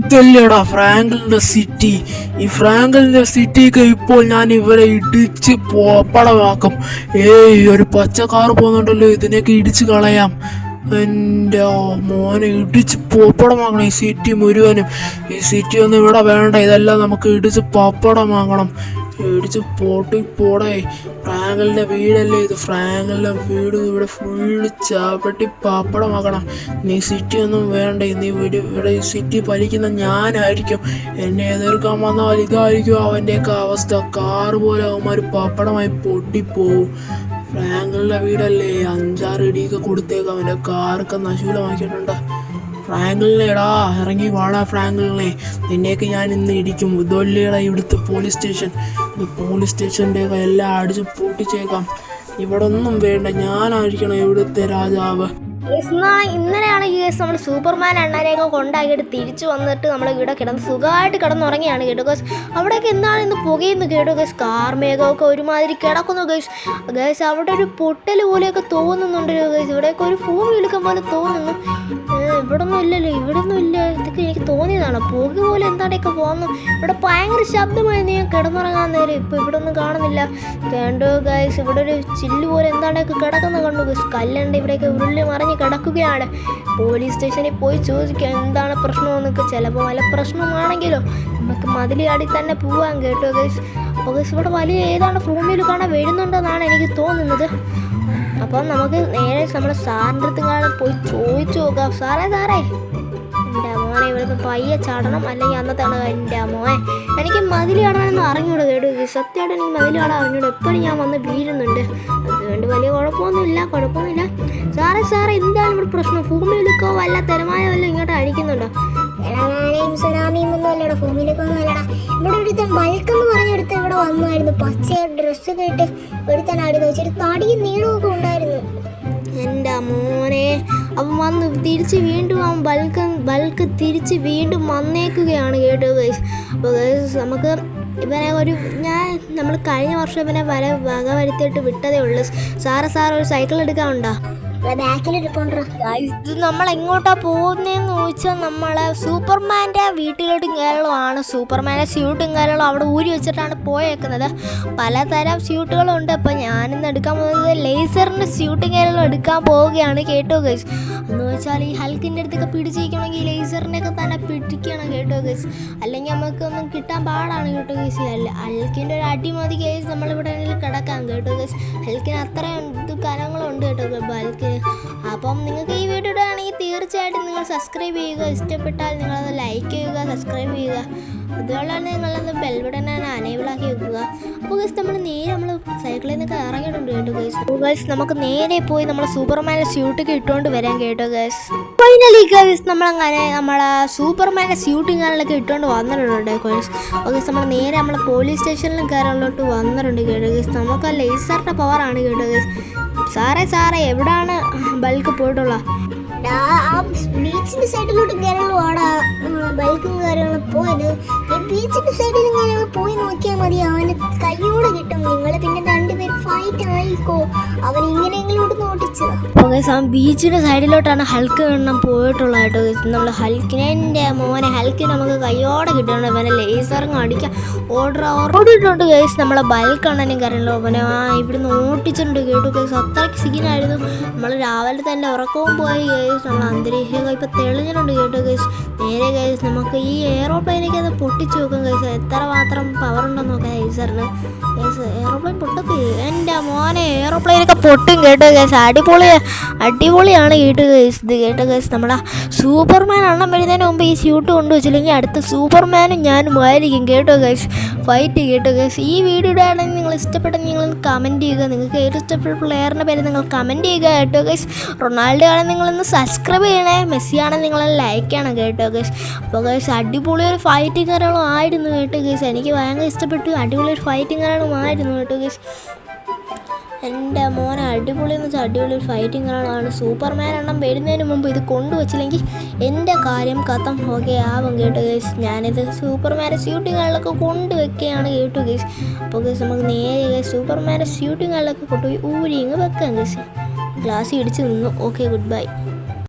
ഇതല്ലേടാ ഫ്രാങ്കലിന്റെ city ഈ ഫ്രാങ്കലിന്റെ സിറ്റിക്ക് ഇപ്പോൾ ഞാൻ ഇവരെ ഇടിച്ച് പോപ്പടമാക്കും ഏയ് ഒരു പച്ച കാർ പോകുന്നുണ്ടല്ലോ ഇതിനൊക്കെ ഇടിച്ച് കളയാം. എന്റെ മോനെ ഇടിച്ച് പോപ്പടമാക്കണം ഈ സിറ്റി മുഴുവനും. ഈ സിറ്റി ഒന്നും ഇവിടെ വേണ്ട ഇതെല്ലാം നമുക്ക് ഇടിച്ച് പപ്പടമാക്കണം ഇടിച്ച് പോട്ട് പോടേ. ഫ്രാങ്കലിന്റെ വീടല്ലേ ഇത്? ഫ്രാങ്കലിന്റെ വീട് ഇവിടെ ഫുള്ള് ചാപ്പട്ടി പാപ്പടമാക്കണം. നീ സിറ്റി ഒന്നും വേണ്ട. നീ വീട് ഇവിടെ ഈ സിറ്റി പലിക്കുന്ന ഞാനായിരിക്കും. എന്നെ എതിർക്കാൻ വന്നാൽ ഇതായിരിക്കും അവന്റെയൊക്കെ അവസ്ഥ. കാറ് പോലെ അവന്മാർ പപ്പടമായി പൊട്ടിപ്പോവും. ഫ്രാങ്കലിന്റെ വീടല്ലേ? അഞ്ചാറ് ഇടിയൊക്കെ കൊടുത്തേക്ക് അവന്റെ കാറൊക്കെ നശൂലമാക്കിയിട്ടുണ്ട് ഫ്രാങ്കിളിനെടാ ഇറങ്ങി വാടാ ഫ്രാങ്കിളിനെ നിന്നെയൊക്കെ ഞാൻ ഇന്ന് ഇടിക്കും. ഇതൊല്ലേടാ ഇവിടുത്തെ പോലീസ് സ്റ്റേഷൻ ഇത് പോലീസ് സ്റ്റേഷന്റെ എല്ലാം അടിച്ച് പൂട്ടിച്ചേക്കാം. ഇവിടെ ഒന്നും വേണ്ട. ഞാനായിരിക്കണം ഇവിടുത്തെ രാജാവ്. ഇന്നലെയാണ് ഈ കേസ് നമ്മൾ സൂപ്പർമാൻ അണ്ണാരെയൊക്കെ കൊണ്ടാക്കിയിട്ട് തിരിച്ചു വന്നിട്ട് നമ്മൾ ഇവിടെ കിടന്ന് സുഖമായിട്ട് കിടന്നുറങ്ങിയാണ് കേട്ടോ ഗേസ് അവിടെയൊക്കെ എന്താണ് ഇന്ന് പുകയുന്നു കേട്ടോ ഗേസ് കാർമേഘമൊക്കെ ഒരുമാതിരി കിടക്കുന്നു ഗേസ് ഗേസ് അവിടെ ഒരു പൊട്ടൽ പോലെയൊക്കെ തോന്നുന്നുണ്ട് ഗേസ് ഇവിടെയൊക്കെ ഒരു ഭൂമി എടുക്കാൻ പോലെ തോന്നുന്നു. ഇവിടെ ഒന്നും ഇല്ലല്ലോ ഇവിടെ ഒന്നും ഇല്ല. ഇതൊക്കെ എനിക്ക് തോന്നിയതാണ്. പുക പോലെ എന്താണ്ടൊക്കെ പോകുന്നു ഇവിടെ ഭയങ്കര ശബ്ദമായിരുന്നു ഞാൻ കിടന്നുറങ്ങാൻ നേരം. ഇപ്പം ഇവിടെ ഒന്നും കാണുന്നില്ല. കണ്ടോ ഗൈസ് ഇവിടെ ഒരു ചില്ല് പോലെ എന്താണ്ടൊക്കെ കിടക്കുന്ന കണ്ടു ഗൈസ് കല്ലുണ്ട് ഇവിടെയൊക്കെ ഉരുളി മറിഞ്ഞ് കിടക്കുകയാണ്. പോലീസ് സ്റ്റേഷനിൽ പോയി ചോദിക്കുക എന്താണ് പ്രശ്നമെന്നൊക്കെ ചിലപ്പോൾ വല്ല പ്രശ്നമാണെങ്കിലോ? നമുക്ക് മതിലിയാടി തന്നെ പോവാൻ കേട്ടോ ഗൈസ് അപ്പോൾ ഗൈസ് ഇവിടെ വലിയ ഏതാണ്ട് ഭൂമിയിൽ കാണാൻ വരുന്നുണ്ടെന്നാണ് എനിക്ക് തോന്നുന്നത്. അപ്പം നമുക്ക് നേരെ നമ്മുടെ സാറിന്റെ അടുത്ത് കാണാൻ പോയി ചോദിച്ചു നോക്കാം. സാറേ സാറേ. എന്റെ മോനെ ഇവിടുന്ന് പയ്യെ ചാടണം. അല്ലെങ്കിൽ അന്നത്തെ എന്റെ മോനെ. എനിക്ക് മതിൽ കാണാനൊന്നും അറിഞ്ഞൂടെ കേട്ടോ സത്യമായിട്ട് എനിക്ക് മതിൽ അറിഞ്ഞൂടെ. എപ്പോഴും ഞാൻ വന്ന് വീഴുന്നുണ്ട്. അതുകൊണ്ട് വലിയ കുഴപ്പമൊന്നുമില്ല കുഴപ്പമൊന്നുമില്ല. സാറേ സാറേ എന്താണ് ഇവിടെ പ്രശ്നം? ഭൂമിയിലേക്കോ വല്ല തരമായ വല്ല ഇങ്ങോട്ട് അടിക്കുന്നുണ്ടോ? ഞാനേയും സുനാമിയും ഒന്നും അല്ലടാ ഭൂമിയിലേക്ക് ഒന്നും അല്ലടാ. ഇവിടെ ഒരുത്തൻ ബൾക്ക് എന്ന് പറഞ്ഞ ഒരുത്തൻ ഇവിടെ വന്നായിരുന്നു. പച്ച ഡ്രസ്സൊക്കെ ഇട്ട് ഒരുത്തനായിരുന്നു വെച്ചിട്ട് തടിയും നീളമൊക്കെ ഉണ്ടായിരുന്നു. എന്റെ മോനെ അവൻ വന്ന് തിരിച്ച് വീണ്ടും അവൻ ബൾക്ക് ബൾക്ക് തിരിച്ച് വീണ്ടും വന്നേക്കുകയാണ് കേട്ടോ ഗൈസ്. അപ്പോൾ ഗൈസ് നമുക്ക് ഇവനെ ഒരു ഞാൻ നമ്മൾ കഴിഞ്ഞ വർഷം ഇവനെ വര വക വരുത്തിയിട്ട് വിട്ടതേ ഉള്ളൂ. സാറ് സാറേ ഒരു സൈക്കിൾ എടുക്കാനുണ്ടോ ഇത് നമ്മൾ എങ്ങോട്ടാ പോകുന്നതെന്ന് ചോദിച്ചാൽ നമ്മളെ സൂപ്പർമാന്റെ വീട്ടിലോട്ടും കയറളമാണ് സൂപ്പർമാന്റെ സ്യൂട്ടും കയറലും അവിടെ ഊരി വെച്ചിട്ടാണ് പോയേക്കുന്നത്. പലതരം സ്യൂട്ടുകളുണ്ട് അപ്പോൾ ഞാനിന്ന് എടുക്കാൻ പോകുന്നത് ലേസറിന്റെ സ്യൂട്ടും കയറലും എടുക്കാൻ പോവുകയാണ്. കേട്ടോ ഗൈസ് വെച്ചാൽ ഈ ഹൽക്കിന്റെ അടുത്തൊക്കെ പിടിച്ചിരിക്കണമെങ്കിൽ ലേസറിനൊക്കെ തന്നെ പിടിക്കണം കേട്ടോ കേസ് അല്ലെങ്കിൽ നമുക്കൊന്നും കിട്ടാൻ പാടാണ് കേട്ടോ കേസ് അല്ല ഹൽക്കിന്റെ ഒരു അടിമതി കേസ് നമ്മളിവിടെ കിടക്കാം കേട്ടോ കേസ് ഹൽക്കിന് അത്രയും കനങ്ങളുണ്ട് കേട്ടോ ഹൽക്ക് അപ്പം നിങ്ങൾക്ക് ഈ വീഡിയോ ഇടുകയാണെങ്കിൽ തീർച്ചയായിട്ടും നിങ്ങൾ സബ്സ്ക്രൈബ് ചെയ്യുക. ഇഷ്ടപ്പെട്ടാൽ നിങ്ങളത് ലൈക്ക് ചെയ്യുക സബ്സ്ക്രൈബ് ചെയ്യുക. നിങ്ങളൊന്ന് നിങ്ങളത് ബെൽ ബട്ടൺ അനേബിൾ ആക്കി വെക്കുക. അപ്പോൾ ഗൈസ് നമ്മൾ നേരെ നമ്മൾ സൈക്കിളിൽ നിന്നൊക്കെ ഇറങ്ങിയിട്ടുണ്ട് കേട്ടോ ഗൈസ് ഗൈസ് നമുക്ക് നേരെ പോയി നമ്മൾ സൂപ്പർമാന്റെ സ്യൂട്ടൊക്കെ ഇട്ടുകൊണ്ട് വരാൻ കേട്ടോ ഗൈസ് ഫൈനലി ഗൈസ് നമ്മളങ്ങനെ നമ്മളെ സൂപ്പർമാന്റെ സ്യൂട്ടും കാര്യങ്ങളൊക്കെ ഇട്ടുകൊണ്ട് വന്നിട്ടുണ്ട് ഗൈസ് ഗൈസ് നമ്മൾ നേരെ നമ്മൾ പോലീസ് സ്റ്റേഷനിലും കയറാനിലോട്ട് വന്നിട്ടുണ്ട് കേട്ടോ ഗൈസ് നമുക്ക് ലേസറിന്റെ പവറാണ് കേട്ടോ ഗൈസ് സാറേ സാറേ എവിടാണ് ബൾക്ക് പോയിട്ടുള്ള? ബീച്ചിന്റെ സൈഡിലോട്ട് കയറുള്ളൂ വാടാ ബൈക്കും കാര്യങ്ങളും പോയത്. ബീച്ചിന്റെ സൈഡിലും കാര്യങ്ങൾ പോയി നോക്കിയാൽ ഗൈസ് ആ ബീച്ചിന്റെ സൈഡിലോട്ടാണ് ഹൽക്ക് എണ്ണം പോയിട്ടുള്ളത് കേട്ടോ. ഗൈസ് നമ്മൾ ഹൽക്കിനെ എന്റെ മോനെ ഹൽക്കിന് നമുക്ക് കയ്യോടെ കിട്ടണം. ഇവനെ ലേസറും അടിക്കാം ഓർഡർ ഓർഡിട്ടുണ്ട് ഗൈസ് നമ്മളെ ബൽക്കണ്ണനും കാര്യമല്ലോ. അവനെ ആ ഇവിടുന്ന് ഓട്ടിച്ചിട്ടുണ്ട് കേട്ടു ഗൈസ് അത്രയ്ക്ക് സീനായിരുന്നു നമ്മൾ രാവിലെ തന്നെ ഉറക്കവും പോയി ഗൈസ് നമ്മൾ അന്തരീക്ഷമൊക്കെ ഇപ്പോൾ തെളിഞ്ഞിട്ടുണ്ട് കേട്ടോ ഗൈസ് നേരെ ഗൈസ് നമുക്ക് ഈ എയറോപ്ലെയിനൊക്കെ അത് പൊട്ടിച്ച് നോക്കും ഗൈസ് എത്ര മാത്രം പവർ ഉണ്ടെന്ന് നോക്കാം ഗൈസറിന് ഗൈസ് എയറോപ്ലെയിൻ പൊട്ടത്തി എന്റെ മോനെ എയറോപ്ലെയിനൊക്കെ പൊട്ടും കേട്ടോ ഗൈസ് അടിപൊളി അടിപൊളിയാണ് കേട്ട് ഗൈസ് ഇത് കേട്ടോ ഗൈസ് നമ്മുടെ സൂപ്പർമാൻ എണ്ണം വരുന്നതിന് മുമ്പ് ഈ സ്യൂട്ട് കൊണ്ടുവച്ചില്ലെങ്കിൽ അടുത്ത സൂപ്പർമാനും ഞാനും ആയിരിക്കും കേട്ടോ ഗൈസ് ഫൈറ്റ് കേട്ടോ ഗൈസ് ഈ വീഡിയോ ആണെങ്കിൽ നിങ്ങൾ ഇഷ്ടപ്പെട്ടെങ്കിൽ നിങ്ങൾ കമന്റ് ചെയ്യുക. നിങ്ങൾക്ക് ഏറ്റവും ഇഷ്ടപ്പെട്ട പ്ലെയറിന്റെ പേര് നിങ്ങൾ കമന്റ് ചെയ്യുക കേട്ടോ ഗൈസ് റൊണാൾഡോ ആണെങ്കിൽ നിങ്ങളൊന്ന് സബ്സ്ക്രൈബ് ചെയ്യണേ. മെസ്സി ആണെങ്കിൽ നിങ്ങൾ ലൈക്ക് ചെയ്യണം കേട്ടോ ഗൈസ് അപ്പോൾ ഗൈസ് അടിപൊളി ഒരു ഫൈറ്റിംഗ് കാര്യങ്ങളും ആയിരുന്നു കേട്ടോ ഗൈസ് എനിക്ക് ഭയങ്കര ഇഷ്ടപ്പെട്ടു. അടിപൊളി ഒരു ഫൈറ്റിംഗ് കാര്യങ്ങളും ആയിരുന്നു കേട്ടോ ഗൈസ് എന്റെ മോനെ അടിപൊളി എന്ന് വെച്ചാൽ അടിപൊളി ആണ് സൂപ്പർമാൻ എണ്ണം വരുന്നതിന് മുമ്പ് ഇത് കൊണ്ടുവച്ചില്ലെങ്കിൽ എന്റെ കാര്യം കഥം ഓക്കെ ആവും കേട്ടോ ഗേസ് ഞാനിത് സൂപ്പർമാന്റെ ഷൂട്ടിങ്ങുകളിലൊക്കെ കൊണ്ടുവെക്കുകയാണ് കേട്ടോ ഗേസ് അപ്പോൾ ഗേസ് നമുക്ക് നേരെ സൂപ്പർമാന്റെ ഷൂട്ടിങ്ങുകളിലൊക്കെ കൊണ്ടുപോയി ഊരിങ്ങ് വെക്കാം ഗേസ് ഗ്ലാസ് ഇടിച്ച് നിന്നു. Okay good bye